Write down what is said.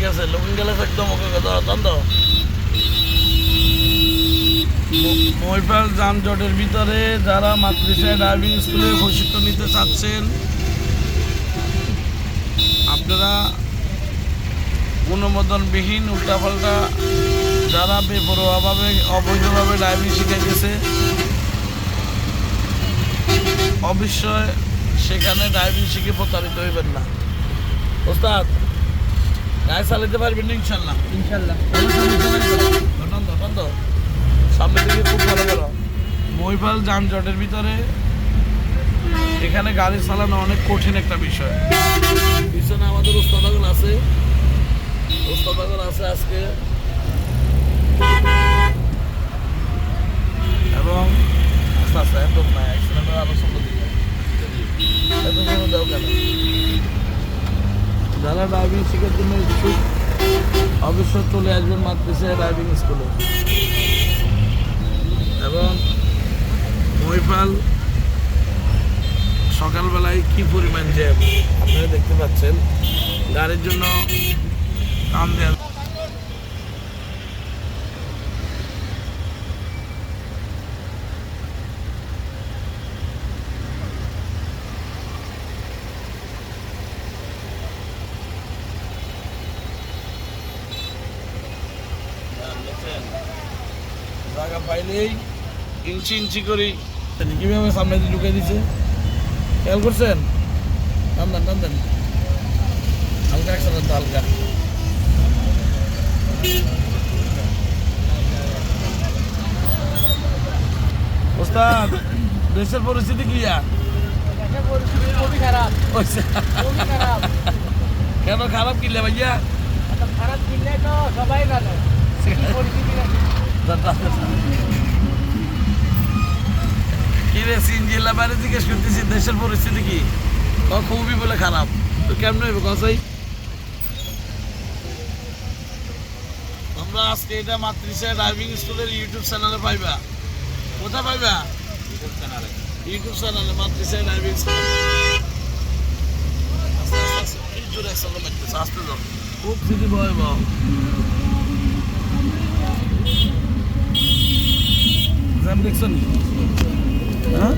ঠিক আছে লুকিং গেলে একদম ওকে তন্দ মহিপাল যানজটের ভিতরে যারা মাতৃশায় ড্রাইভিং স্কুলে প্রশিক্ষণ নিতে চাচ্ছেন, আপনারা অনুমোদনবিহীন উল্টাপাল্টা যারা বেপরোয়াভাবে, অবৈধভাবে ড্রাইভিং শিখাইতেছে, অবশ্যই সেখানে ড্রাইভিং শিখে প্রতারিত হইবেন না। ওস্তাদ গাড়ি চালাতে পারবেন ইনশাল্লাহ। ইনশাল্লাহ। ধন্যবাদ সামনের দিকে খুব ভালো করো মহিপাল যানজটের ভিতরে এখানে গাড়ি চালানো অনেক কঠিন একটা বিষয়। পিছনে আমাদের ওস্তাদাগুলো আছে। ওস্তাদাগুলো আছে আজকে। এবং আস্তে আস্তে একদম না অ্যাক্সিডেন্টের আলোচনা দিকে এত দাও কেন? যারা ড্রাইভিং শেখার জন্য ইচ্ছুক, অবশ্যই চলে আসবেন মাদ্রাসায় ড্রাইভিং স্কুলে এবং মহিপাল, সকালবেলায় কি পরিমাণ জ্যাম আপনারা দেখতে পাচ্ছেন। গাড়ির জন্য কাম দেওয়া জায়গা পাইলেই ইঞ্চি ইঞ্চি করি কীভাবে সামনে দিয়ে ঢুকে দিছে? খেয়াল করছেন? দেন দেন। হালকা একসাথে হালকা। ওস্তাদ দেশের পরিস্থিতি কি আর? পরিস্থিতি খারাপ। খারাপ। কেন খারাপ কিনলে ভাইয়া? খারাপ কিনলে তো সবাই জানে। কি রে সিনজিল্লা বাইরে জিজ্ঞেস করতেছি দেশের পরিস্থিতি কি? খুবই বলে খারাপ। তো কেমন হইবে কসাই তোমরা আজকে এটা মাতৃষা ড্রাইভিং স্কুলের ইউটিউব চ্যানেলে পাইবা। কোথায় পাইবা? ইউটিউব চ্যানেলে ইউটিউব চ্যানেলে মাতৃষা ড্রাইভিং স্কুল আস্তে আস্তে আস্তে জোরে একসাথে আস্তে খুব সিটি জ্যাম দেখছ হ্যাঁ?